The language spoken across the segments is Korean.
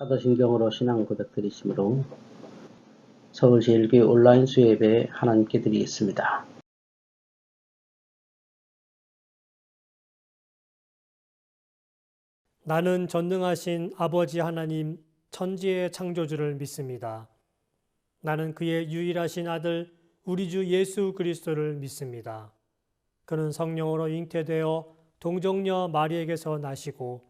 사도신경으로 신앙 고백 드리시므로 서울제일교회 온라인 수예배 하나님께 드리겠습니다. 나는 전능하신 아버지 하나님 천지의 창조주를 믿습니다. 나는 그의 유일하신 아들 우리 주 예수 그리스도를 믿습니다. 그는 성령으로 잉태되어 동정녀 마리에게서 나시고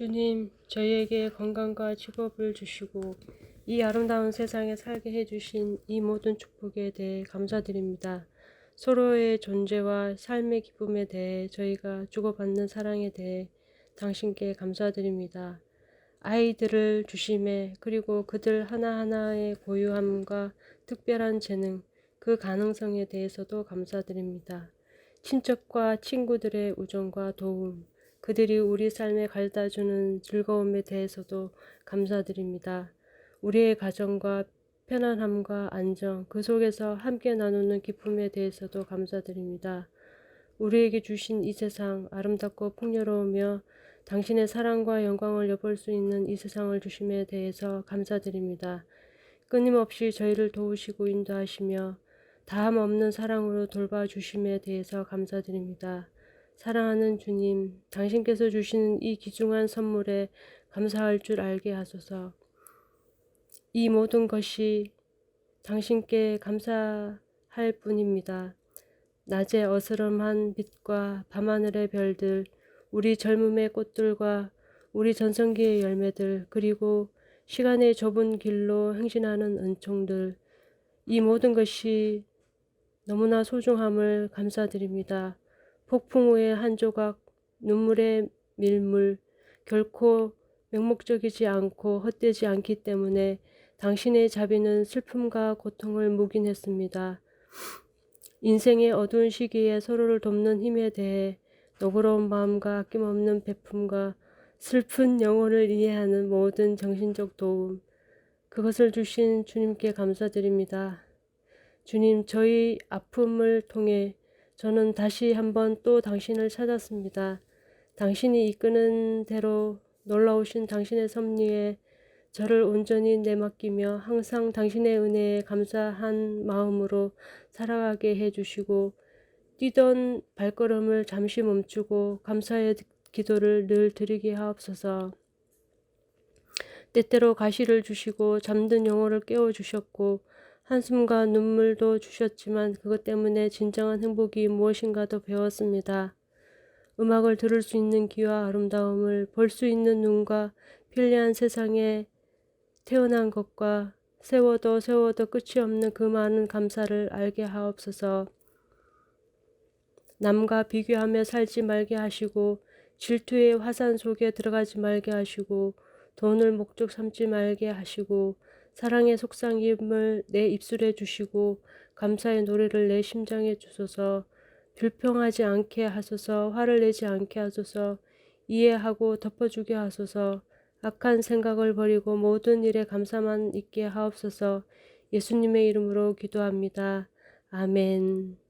주님, 저희에게 건강과 직업을 주시고 이 아름다운 세상에 살게 해주신 이 모든 축복에 대해 감사드립니다. 서로의 존재와 삶의 기쁨에 대해 저희가 주고받는 사랑에 대해 당신께 감사드립니다. 아이들을 주심에 그리고 그들 하나하나의 고유함과 특별한 재능, 그 가능성에 대해서도 감사드립니다. 친척과 친구들의 우정과 도움, 그들이 우리 삶에 갈다 주는 즐거움에 대해서도 감사드립니다. 우리의 가정과 편안함과 안정, 그 속에서 함께 나누는 기쁨에 대해서도 감사드립니다. 우리에게 주신 이 세상 아름답고 풍요로우며 당신의 사랑과 영광을 엿볼 수 있는 이 세상을 주심에 대해서 감사드립니다. 끊임없이 저희를 도우시고 인도하시며 다함 없는 사랑으로 돌봐주심에 대해서 감사드립니다. 사랑하는 주님, 당신께서 주시는 이 귀중한 선물에 감사할 줄 알게 하소서. 이 모든 것이 당신께 감사할 뿐입니다. 낮의 어스름한 빛과 밤하늘의 별들, 우리 젊음의 꽃들과 우리 전성기의 열매들, 그리고 시간의 좁은 길로 행진하는 은총들, 이 모든 것이 너무나 소중함을 감사드립니다. 폭풍 후의 한 조각 눈물의 밀물 결코 맹목적이지 않고 헛되지 않기 때문에 당신의 자비는 슬픔과 고통을 묵인했습니다. 인생의 어두운 시기에 서로를 돕는 힘에 대해 너그러운 마음과 아낌없는 베품과 슬픈 영혼을 이해하는 모든 정신적 도움, 그것을 주신 주님께 감사드립니다. 주님, 저희 아픔을 통해 저는 다시 한번 또 당신을 찾았습니다. 당신이 이끄는 대로 놀라우신 당신의 섭리에 저를 온전히 내맡기며 항상 당신의 은혜에 감사한 마음으로 살아가게 해주시고 뛰던 발걸음을 잠시 멈추고 감사의 기도를 늘 드리게 하옵소서. 때때로 가시를 주시고 잠든 영혼을 깨워 주셨고 한숨과 눈물도 주셨지만 그것 때문에 진정한 행복이 무엇인가도 배웠습니다. 음악을 들을 수 있는 귀와 아름다움을 볼 수 있는 눈과 편리한 세상에 태어난 것과 세워도 세워도 끝이 없는 그 많은 감사를 알게 하옵소서. 남과 비교하며 살지 말게 하시고 질투의 화산 속에 들어가지 말게 하시고 돈을 목적 삼지 말게 하시고 사랑의 속삭임을 내 입술에 주시고 감사의 노래를 내 심장에 주소서. 불평하지 않게 하소서. 화를 내지 않게 하소서. 이해하고 덮어주게 하소서. 악한 생각을 버리고 모든 일에 감사만 있게 하옵소서. 예수님의 이름으로 기도합니다. 아멘.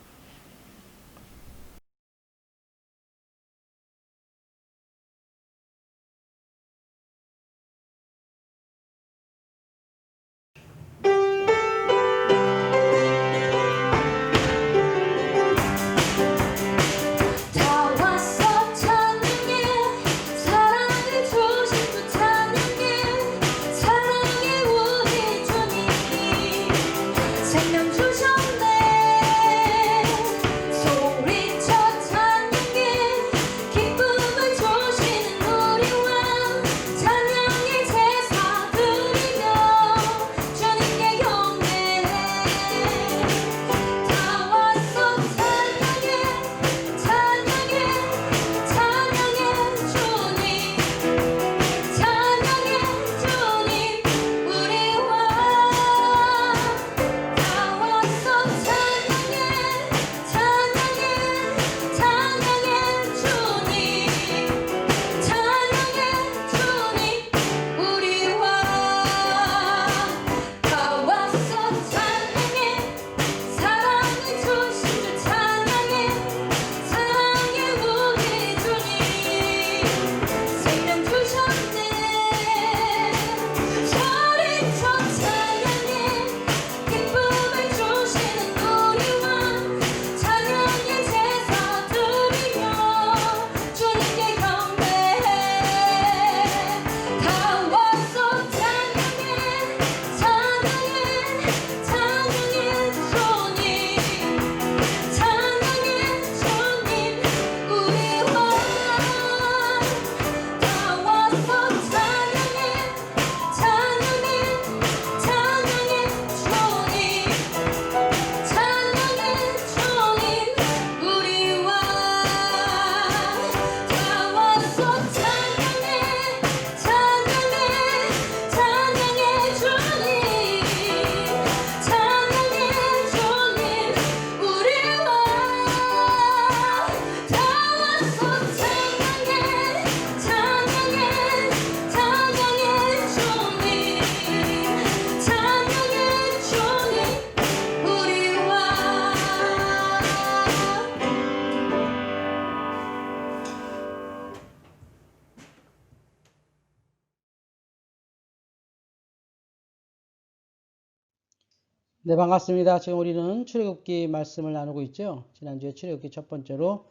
네, 반갑습니다. 지금 우리는 출애굽기 말씀을 나누고 있죠. 지난주에 출애굽기 첫 번째로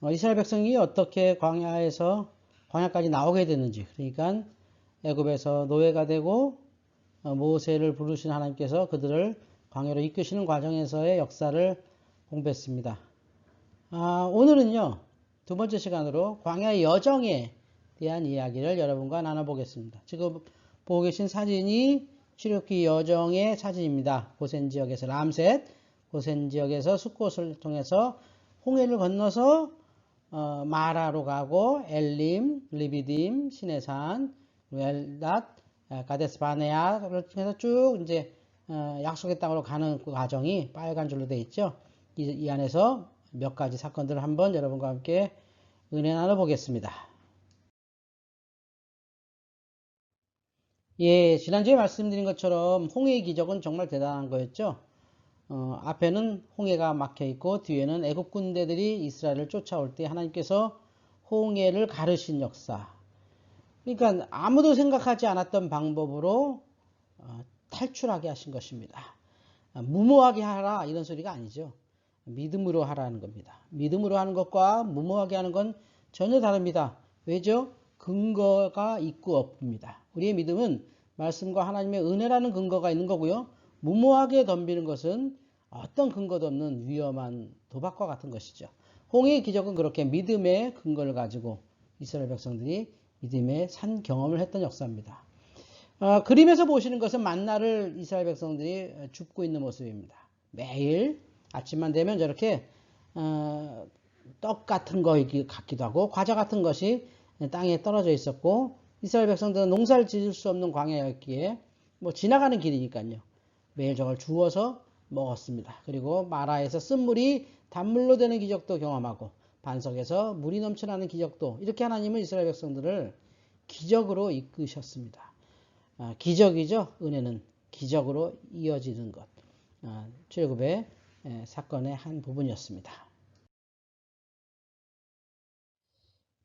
어, 이스라엘 백성이 어떻게 광야에서 광야까지 나오게 됐는지, 그러니까 애굽에서 노예가 되고 어, 모세를 부르신 하나님께서 그들을 광야로 이끄시는 과정에서의 역사를 공부했습니다. 아, 오늘은요 두 번째 시간으로 광야의 여정에 대한 이야기를 여러분과 나눠보겠습니다. 지금 보고 계신 사진이 출애굽기 여정의 사진입니다. 고센 지역에서 람셋, 고센 지역에서 숫곳을 통해서 홍해를 건너서 어, 마라로 가고 엘림, 리비딤, 시내산, 웰닷, 에, 가데스 바네아를 통해서 쭉 이제 어, 약속의 땅으로 가는 그 과정이 빨간 줄로 되어 있죠. 이, 이 안에서 몇 가지 사건들을 한번 여러분과 함께 은혜 나눠보겠습니다. 예, 지난주에 말씀드린 것처럼 홍해의 기적은 정말 대단한 거였죠. 어, 앞에는 홍해가 막혀 있고 뒤에는 애국 군대들이 이스라엘을 쫓아올 때 하나님께서 홍해를 가르신 역사. 그러니까 아무도 생각하지 않았던 방법으로 어, 탈출하게 하신 것입니다. 아, 무모하게 하라 이런 소리가 아니죠. 믿음으로 하라는 겁니다. 믿음으로 하는 것과 무모하게 하는 건 전혀 다릅니다. 왜죠? 근거가 있고 없습니다. 우리의 믿음은 말씀과 하나님의 은혜라는 근거가 있는 거고요. 무모하게 덤비는 것은 어떤 근거도 없는 위험한 도박과 같은 것이죠. 홍해의 기적은 그렇게 믿음의 근거를 가지고 이스라엘 백성들이 믿음의 산 경험을 했던 역사입니다. 어, 그림에서 보시는 것은 만나를 이스라엘 백성들이 줍고 있는 모습입니다. 매일 아침만 되면 저렇게 어, 떡 같은 거 같기도 하고 과자 같은 것이 땅에 떨어져 있었고 이스라엘 백성들은 농사를 지을 수 없는 광야였기에 뭐 지나가는 길이니까요. 매일 저걸 주워서 먹었습니다. 그리고 마라에서 쓴물이 단물로 되는 기적도 경험하고 반석에서 물이 넘쳐나는 기적도 이렇게 하나님은 이스라엘 백성들을 기적으로 이끄셨습니다. 아, 기적이죠. 은혜는 기적으로 이어지는 것. 아, 출애굽의 에, 사건의 한 부분이었습니다.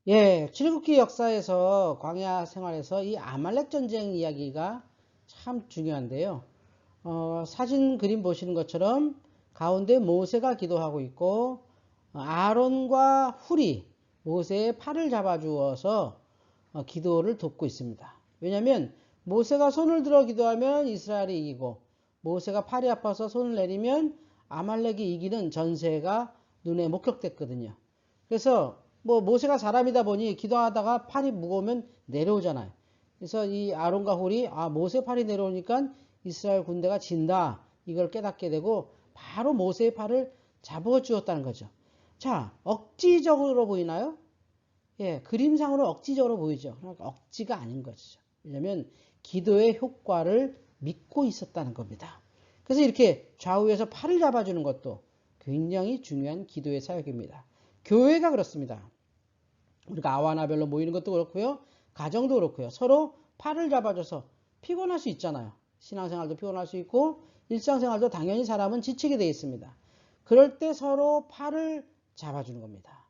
예, 출애굽기 역사에서 광야 생활에서 이 아말렉 전쟁 이야기가 참 중요한데요. 어, 사진 그림 보시는 것처럼 가운데 모세가 기도하고 있고 어, 아론과 훌이 모세의 팔을 잡아주어서 어, 기도를 돕고 있습니다. 왜냐하면 모세가 손을 들어 기도하면 이스라엘이 이기고 모세가 팔이 아파서 손을 내리면 아말렉이 이기는 전세가 눈에 목격됐거든요. 그래서 뭐 모세가 사람이다 보니 기도하다가 팔이 무거우면 내려오잖아요. 그래서 이 아론과 홀이 아 모세 팔이 내려오니까 이스라엘 군대가 진다 이걸 깨닫게 되고 바로 모세의 팔을 잡아 주었다는 거죠. 자 억지적으로 보이나요? 예, 그림상으로 억지적으로 보이죠. 그러니까 억지가 아닌 거죠. 왜냐하면 기도의 효과를 믿고 있었다는 겁니다. 그래서 이렇게 좌우에서 팔을 잡아주는 것도 굉장히 중요한 기도의 사역입니다. 교회가 그렇습니다. 우리가 아와나별로 모이는 것도 그렇고요. 가정도 그렇고요. 서로 팔을 잡아줘서 피곤할 수 있잖아요. 신앙생활도 피곤할 수 있고 일상생활도 당연히 사람은 지치게 되어 있습니다. 그럴 때 서로 팔을 잡아주는 겁니다.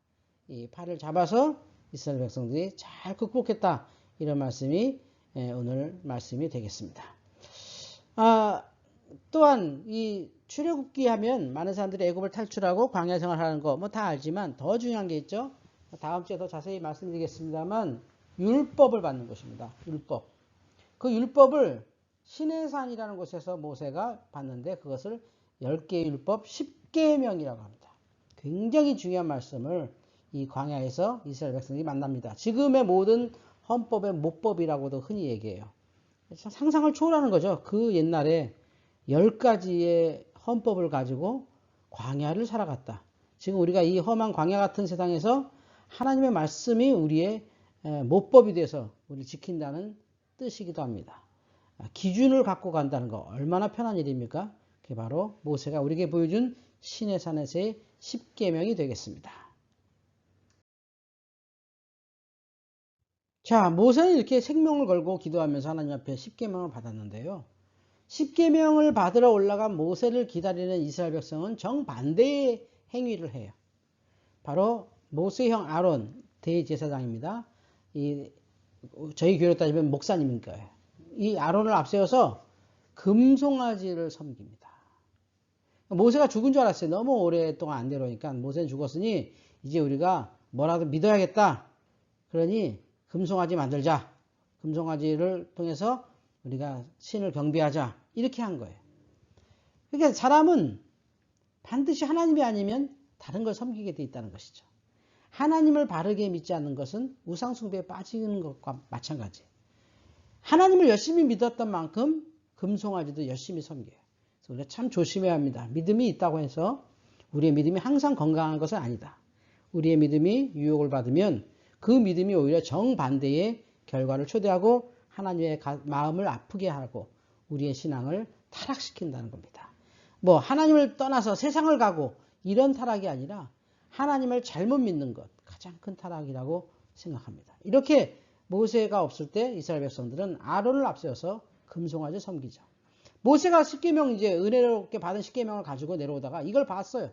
이 팔을 잡아서 이스라엘 백성들이 잘 극복했다. 이런 말씀이 예, 오늘 말씀이 되겠습니다. 아, 또한 이 출애굽기 하면 많은 사람들이 애굽을 탈출하고 광야 생활하는 거 뭐 다 알지만 더 중요한 게 있죠. 다음 주에 더 자세히 말씀드리겠습니다만 율법을 받는 것입니다. 율법. 그 율법을 시내산이라는 곳에서 모세가 받는데 그것을 10개의 율법 10계명이라고 합니다. 굉장히 중요한 말씀을 이 광야에서 이스라엘 백성들이 만납니다. 지금의 모든 헌법의 모법이라고도 흔히 얘기해요. 상상을 초월하는 거죠. 그 옛날에 10가지의 헌법을 가지고 광야를 살아갔다. 지금 우리가 이 험한 광야 같은 세상에서 하나님의 말씀이 우리의 모법이 돼서 우리를 지킨다는 뜻이기도 합니다. 기준을 갖고 간다는 거 얼마나 편한 일입니까? 그게 바로 모세가 우리에게 보여준 신의 산에서의 10계명이 되겠습니다. 자, 모세는 이렇게 생명을 걸고 기도하면서 하나님 앞에 10계명을 받았는데요. 10계명을 받으러 올라간 모세를 기다리는 이스라엘 백성은 정반대의 행위를 해요. 바로 모세형 아론 대제사장입니다. 이 저희 교회로 따지면 목사님인 거예요. 이 아론을 앞세워서 금송아지를 섬깁니다. 모세가 죽은 줄 알았어요. 너무 오랫동안 안 내려오니까 모세는 죽었으니 이제 우리가 뭐라도 믿어야겠다. 그러니 금송아지 만들자. 금송아지를 통해서 우리가 신을 경배하자. 이렇게 한 거예요. 그러니까 사람은 반드시 하나님이 아니면 다른 걸 섬기게 돼 있다는 것이죠. 하나님을 바르게 믿지 않는 것은 우상숭배에 빠지는 것과 마찬가지예요. 하나님을 열심히 믿었던 만큼 금송아지도 열심히 섬겨요. 그래서 우리가 참 조심해야 합니다. 믿음이 있다고 해서 우리의 믿음이 항상 건강한 것은 아니다. 우리의 믿음이 유혹을 받으면 그 믿음이 오히려 정반대의 결과를 초대하고 하나님의 가- 마음을 아프게 하고 우리의 신앙을 타락시킨다는 겁니다. 뭐 하나님을 떠나서 세상을 가고 이런 타락이 아니라 하나님을 잘못 믿는 것 가장 큰 타락이라고 생각합니다. 이렇게 모세가 없을 때 이스라엘 백성들은 아론을 앞세워서 금송아지 섬기죠. 모세가 십계명 이제 은혜롭게 받은 십계명을 가지고 내려오다가 이걸 봤어요.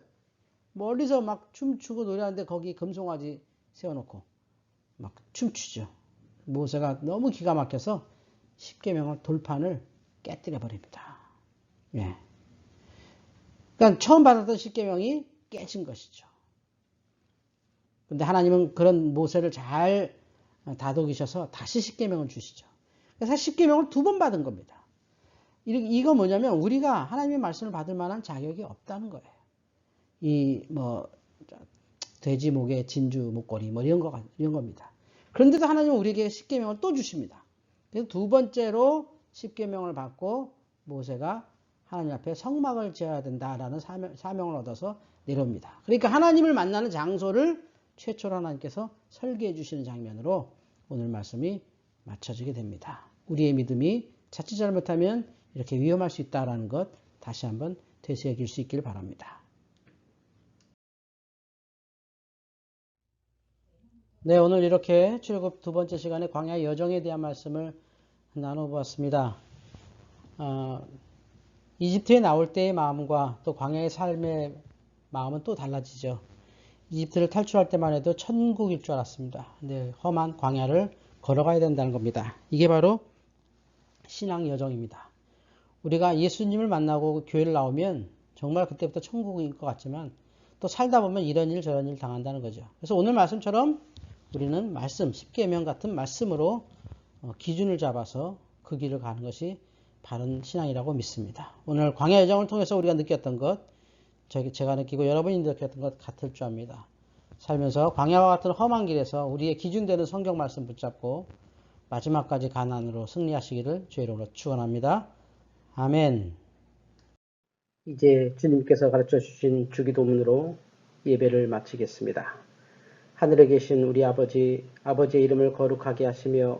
멀리서 막 춤추고 노래하는데 거기 금송아지 세워놓고 막 춤추죠. 모세가 너무 기가 막혀서 십계명을 돌판을 깨뜨려 버립니다. 예. 그러니까 처음 받았던 십계명이 깨진 것이죠. 근데 하나님은 그런 모세를 잘 다독이셔서 다시 십계명을 주시죠. 그래서 십계명을 두 번 받은 겁니다. 이- 이거 뭐냐면 우리가 하나님의 말씀을 받을 만한 자격이 없다는 거예요. 이 뭐 돼지 목에 진주 목걸이 뭐 이런 거 이런 겁니다. 그런데도 하나님은 우리에게 십계명을 또 주십니다. 그래서 두 번째로 십계명을 받고 모세가 하나님 앞에 성막을 지어야 된다라는 사명, 사명 을 얻어서 내려옵니다. 그러니까 하나님을 만나는 장소를 최초로 하나님께서 설계해 주시는 장면으로 오늘 말씀이 맞춰지게 됩니다. 우리의 믿음이 자칫 잘못하면 이렇게 위험할 수 있다라는 것 다시 한번 되새길 수 있기를 바랍니다. 네, 오늘 이렇게 출애굽 두 번째 시간에 광야 여정에 대한 말씀을 나눠보았습니다. 어, 이집트에 나올 때의 마음과 또 광야의 삶의 마음은 또 달라지죠. 이집트를 탈출할 때만 해도 천국일 줄 알았습니다. 근데 험한 광야를 걸어가야 된다는 겁니다. 이게 바로 신앙 여정입니다. 우리가 예수님을 만나고 교회를 나오면 정말 그때부터 천국인 것 같지만 또 살다 보면 이런 일 저런 일 당한다는 거죠. 그래서 오늘 말씀처럼 우리는 말씀, 십계명 같은 말씀으로 어, 기준을 잡아서 그 길을 가는 것이 바른 신앙이라고 믿습니다. 오늘 광야 여정을 통해서 우리가 느꼈던 것, 제가 느끼고 여러분이 느꼈던 것 같을 줄 압니다. 살면서 광야와 같은 험한 길에서 우리의 기준되는 성경 말씀 붙잡고 마지막까지 가난으로 승리하시기를 주의 이름으로 축원합니다. 아멘. 이제 주님께서 가르쳐 주신 주기도문으로 예배를 마치겠습니다. 하늘에 계신 우리 아버지, 아버지의 이름을 거룩하게 하시며